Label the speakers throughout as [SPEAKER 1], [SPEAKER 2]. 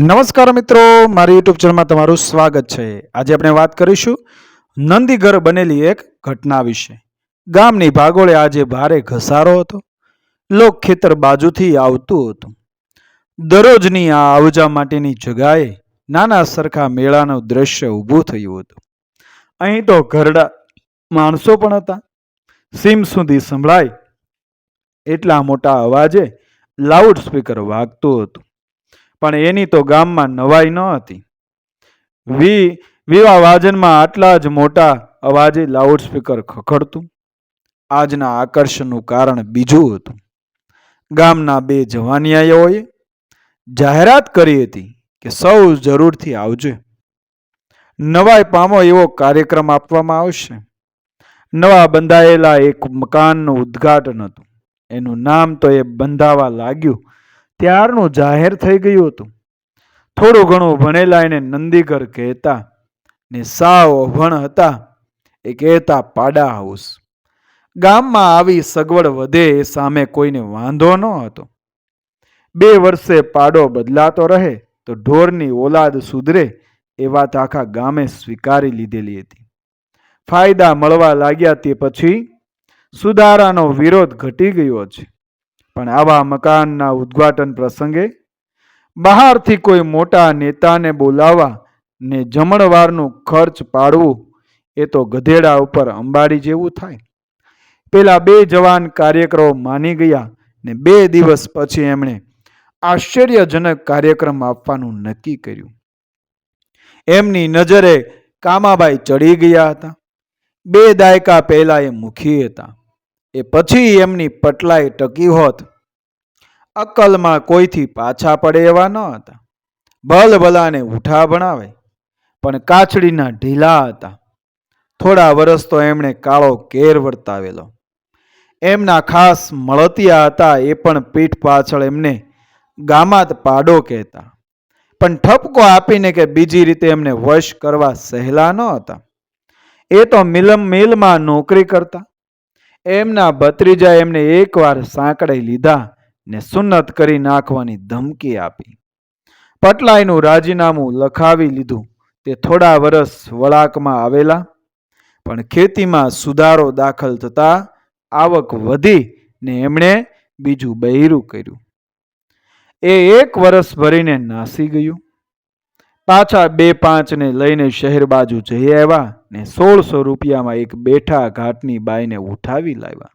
[SPEAKER 1] નમસ્કાર મિત્રો, મારી યુટ્યુબ ચેનલમાં તમારું સ્વાગત છે. આજે આપણે વાત કરીશું નંદીઘર બનેલી એક ઘટના વિશે. ગામની ભાગોળે આજે ભારે ઘસારો હતો. લોક ખેતર બાજુથી આવતું હતું. દરરોજની આ આવજા માટેની જગાએ નાના સરખા મેળાનું દ્રશ્ય ઊભું થયું હતું. અહીં તો ઘરડા માણસો પણ હતા. સીમ સુધી સંભળાય એટલા મોટા અવાજે લાઉડ સ્પીકર વાગતું હતું. પણ એની તો ગામમાં નવાઈ ન હતી. વી, વિવાહ વાજનમાં આટલા જ મોટા અવાજે લાઉડસ્પીકર ખખડતું. આજના આકર્ષણનું કારણ બીજું હતું. ગામના બે જવાનિયાઓએ જાહેરાત કરી હતી કે સૌ જરૂરથી આવજે. નવાઈ પામો એવો કાર્યક્રમ આપવામાં આવશે. નવા બંધાયેલા એક મકાનનું ઉદ્ઘાટન હતું. એનું નામ તો એ બંધાવા લાગ્યું. ત્યારનું જાહેર થઈ ગયું હતું. થોડું ઘણું ભણેલા એને નંદીઘર કહેતા ને સાવ અભણ હતા એ કહેતા પાડા હાઉસ. ગામમાં આવી સગવડ વધે એ સામે કોઈને વાંધો ન હતો. બે વર્ષે પાડો બદલાતો રહે તો ઢોરની ઓલાદ સુધરે એ વાત આખા ગામે સ્વીકારી લીધેલી હતી. ફાયદા મળવા લાગ્યા તે પછી સુધારાનો વિરોધ ઘટી ગયો છે. પણ આવા મકાનના ઉદ્ઘાટન પ્રસંગે બહારથી કોઈ મોટા નેતાને બોલાવવા ને જમણવારનું ખર્ચ પાડવું એ તો ગધેડા ઉપર અંબાડી જેવું થાય. પેલા બે જવાન કાર્યક્રમ માની ગયા ને બે દિવસ પછી એમણે આશ્ચર્યજનક કાર્યક્રમ આપવાનું નક્કી કર્યું. એમની નજરે કામાબાઈ ચડી ગયા હતા. બે દાયકા પહેલા એ મુખી હતા. એ પછી એમની પટલાઈ ટકી હોત. અક્કલમાં કોઈથી પાછા પડે એવા ન હતા. ભલ ભલાને ઉઠા ભણાવે, પણ કાછડીના ઢીલા હતા. થોડા વર્ષ તો એમણે કાળો કેર વર્તાવેલો. એમના ખાસ મળતિયા હતા એ પણ પીઠ પાછળ એમને ગામાત પાડો કહેતા. પણ ઠપકો આપીને કે બીજી રીતે એમને વશ કરવા સહેલા ન હતા. એ તો મિલમ મિલમાં નોકરી કરતા. એમના ભત્રીજા એમને એકવાર સાંકળી લીધા ને સુન્નત કરી નાખવાની ધમકી આપી. પટલાઈનું રાજીનામું લખાવી લીધું. તે થોડા વર્ષ વળાકમાં આવેલા, પણ ખેતીમાં સુધારો દાખલ થતા આવક વધી ને એમણે બીજું બહેરું કર્યું. એ એક વર્ષ ભરીને નાસી ગયું. પાછા બે પાંચને લઈને શહેર બાજુ જઈ આવ્યા. ને સોળસો રૂપિયામાં એક બેઠા ઘાટની બાઈને ઉઠાવી લાવ્યા.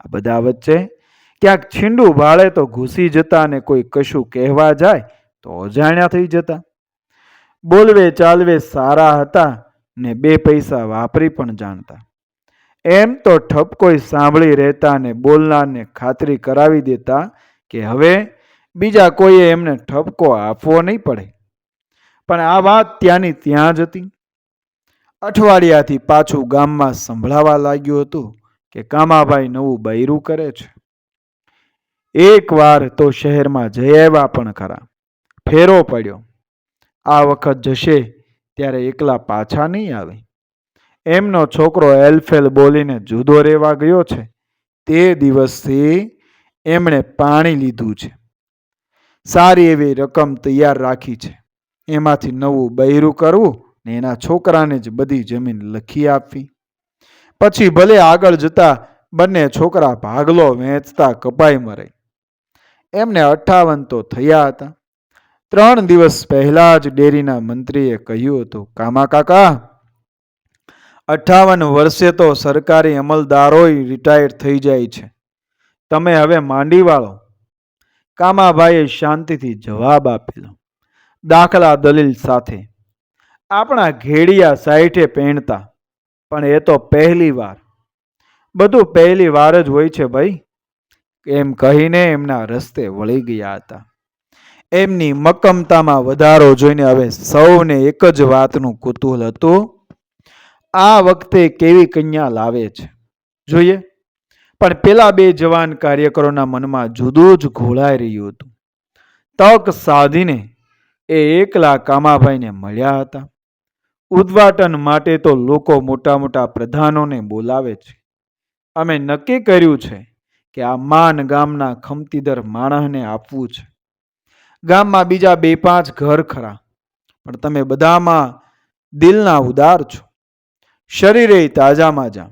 [SPEAKER 1] આ બધા વચ્ચે ક્યાંક છીંડું ભાળે તો ઘૂસી જતા ને કોઈ કશું કહેવા જાય તો અજાણ્યા થઈ જતા. બોલવે ચાલવે સારા હતા ને બે પૈસા વાપરી પણ જાણતા. એમ તો ઠપકોય સાંભળી રહેતા ને બોલનારને ખાતરી કરાવી દેતા કે હવે બીજા કોઈએ એમને ઠપકો આપવો નહીં પડે. પણ આ વાત ત્યાંની ત્યાં જ હતી. અઠવાડિયાથી પાછું ગામમાં સંભળાવા લાગ્યું હતું કે કામાભાઈ નવું બૈરું કરે છે. એક વાર તો શહેરમાં જઈ આવ્યા પણ ખરા. ફેરો પડ્યો. આ વખત જશે ત્યારે એકલા પાછા નહીં આવે. એમનો છોકરો એલફેલ બોલીને જુદો રહેવા ગયો છે. તે દિવસથી એમણે પાણી લીધું છે. સારી એવી રકમ તૈયાર રાખી છે. એમાંથી નવું બૈરું કરવું ને એના છોકરાને જ બધી જમીન લખી આપવી. પછી ભલે આગળ જતા બંને છોકરા ભાગલો વેચતા કપાઈ મરે. એમને અઠાવન તો થયા હતા. ત્રણ દિવસ પહેલા જ ડેરીના મંત્રીએ કહ્યું હતું, કામા કાકા, અઠાવન વર્ષે તો સરકારી અમલદારોય રિટાયર થઈ જાય છે. તમે હવે માંડી વાળો. કામાભાઈએ શાંતિથી જવાબ આપેલો. દાખલા દલીલ સાથે આપણા ઘેડિયા સાઈઠે પહેણતા, પણ એ તો પહેલી વાર. બધું પહેલી વાર જ હોય છે ભાઈ. એમ કહીને એમના રસ્તે વળી ગયા હતા. એમની મક્કમતામાં વધારો જોઈને હવે સૌને એક જ વાતનું કુતૂહલ હતું, આ વખતે કેવી કન્યા લાવે છે? જોઈએ. પણ પેલા બે જવાન કાર્યકરોના મનમાં જુદું જ ઘોળાઈ રહ્યું હતું. તક સાધીને એ એકલા કામાભાઈને મળ્યા હતા. ઉદ્ઘાટન માટે તો લોકો મોટા મોટા પ્રધાનોને બોલાવે છે. અમે નક્કી કર્યું છે કે આ માન ગામના ખમતીદર માણસને આપવું છે. ગામમાં બીજા બે પાંચ ઘર ખરા, પણ તમે બધામાં દિલના ઉદાર છો. શરીરે તાજા માજા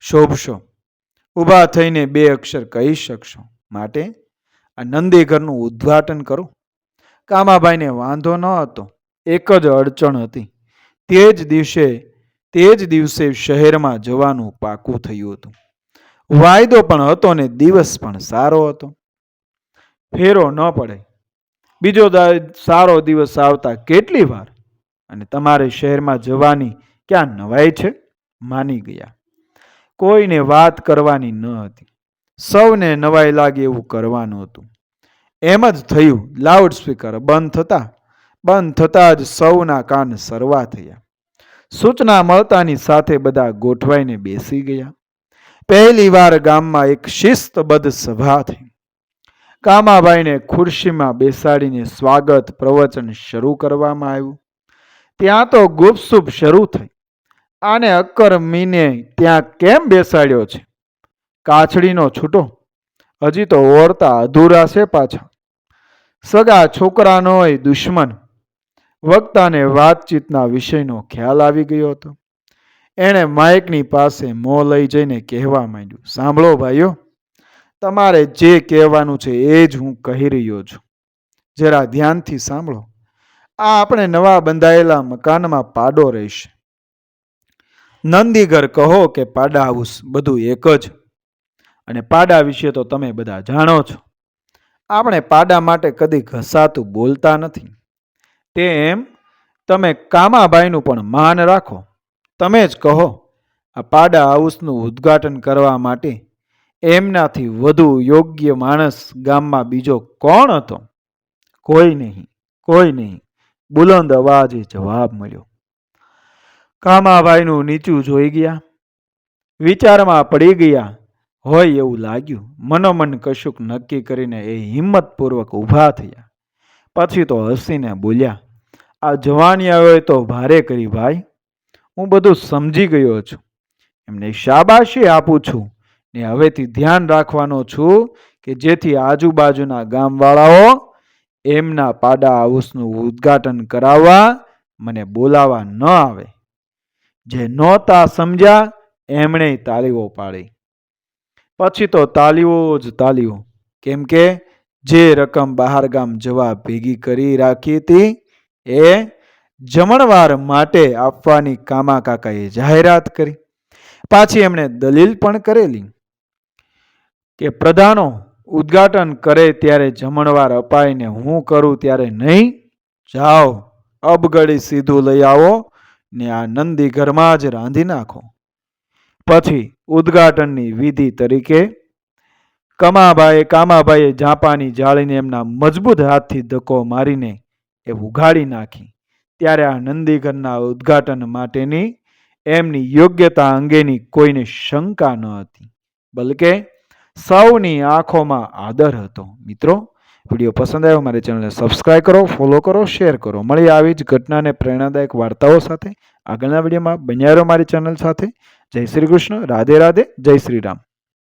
[SPEAKER 1] શોભશો. ઊભા થઈને બે અક્ષર કહી શકશો. માટે આ નંદી ઘરનું ઉદ્ઘાટન કરો. કામાભાઈને વાંધો ન હતો. એક જ અડચણ હતી. તે જ દિવસે, તે જ દિવસે શહેરમાં જવાનું પાકું થયું હતું. વાયદો પણ હતો ને દિવસ પણ સારો હતો. ફેરો ન પડે. બીજો સારો દિવસ આવતા કેટલી વાર? અને તમારે શહેરમાં જવાની ક્યાં નવાઈ છે? માની ગયા. કોઈને વાત કરવાની ન હતી. સૌને નવાઈ લાગે એવું કરવાનું હતું. એમ જ થયું. લાઉડ સ્પીકર બંધ થતા બંધ થતાં જ સૌના કાન સરવા થયા. સૂચના મળતાની સાથે બધા ગોઠવાઈને બેસી ગયા. પહેલી વાર ગામમાં એક શિસ્તબદ્ધ સભા થઈ. કામાભાઈને ખુરશીમાં બેસાડીને સ્વાગત પ્રવચન શરૂ કરવામાં આવ્યું. ત્યાં તો ગુપસુપ શરૂ થઈ. આને અક્કરમીને ત્યાં કેમ બેસાડ્યો છે? કાછડીનો છૂટો. હજી તો ઓળતા અધૂરા છે પાછા. સગા છોકરાનોય દુશ્મન. વક્તાને વાતચીતના વિષયનો ખ્યાલ આવી ગયો હતો. એણે માઇકની પાસે મોં લઈ જઈને કહેવા માંડ્યું, સાંભળો ભાઈઓ, તમારે જે કહેવાનું છે એ જ હું કહી રહ્યો છું. જરા ધ્યાનથી સાંભળો. આ આપણે નવા બંધાયેલા મકાનમાં પાડો રહેશે. નંદીઘર કહો કે પાડા હાઉસ, બધું એક જ. અને પાડા વિશે તો તમે બધા જાણો છો. આપણે પાડા માટે કદી ઘસાતું બોલતા નથી. તેમ તમે કામાબાઈનું પણ માન રાખો. તમે જ કહો, આ પાડા હાઉસનું ઉદ્ઘાટન કરવા માટે એમનાથી વધુ યોગ્ય માણસ ગામમાં બીજો કોણ હતો? કોઈ નહીં કોઈ નહીં. બુલંદ અવાજે જવાબ મળ્યો. કામાભાઈનું નીચું જોઈ ગયા. વિચારમાં પડી ગયા. હોય એવું લાગ્યું. મનોમન કશુંક નક્કી કરીને એ હિંમતપૂર્વક ઊભા થયા. પછી તો હસીને બોલ્યા આ જવાની આવ્યો તો ભારે કરી, ભાઈ, હું બધું સમજી ગયો છું. એમને શાબાશી આપું છું. ને હવેથી ધ્યાન રાખવાનો છું કે જેથી આજુબાજુના ગામવાળાઓ એમના પાડા હાઉસનું ઉદ્ઘાટન કરાવવા મને બોલાવા ન આવે. જે નહોતા સમજ્યા, એમણે તાલીઓ પાડી. પછી તો તાલીઓ જ તાલીઓ. કેમ કે જે રકમ બહાર ગામ જવા ભેગી કરી રાખી હતી એ જમણવાર માટે આપવાની કામા કાકાએ જાહેરાત કરી. પાછી એમણે દલીલ પણ કરેલી કે પ્રધાનો ઉદ્ઘાટન કરે ત્યારે જમણવાર અપાઈને હું કરું ત્યારે નહીં. જાઓ, અબગડી સીધું લઈ આવો ને આ નંદી ઘરમાં જ રાંધી નાખો. પછી ઉદ્ઘાટનની વિધિ તરીકે કમાભાઈએ કામાભાઈએ જાપાની જાળીને એમના મજબૂત હાથથી ધક્કો મારીને એ ઉઘાડી નાખી. ત્યારે આ નંદીઘરના ઉદ્ઘાટન માટેની એમની યોગ્યતા અંગેની કોઈને શંકા ન હતી, બલકે સૌની આંખોમાં આદર હતો. મિત્રો, વીડિયો પસંદ આવ્યો મારી ચેનલને સબસ્ક્રાઇબ કરો, ફોલો કરો, શેર કરો. મળી આવી જ ઘટનાને પ્રેરણાદાયક વાર્તાઓ સાથે. આગળના વિડીયોમાં બન્યા મારી ચેનલ સાથે. જય શ્રી કૃષ્ણ. રાધે રાધે. જય શ્રી રામ.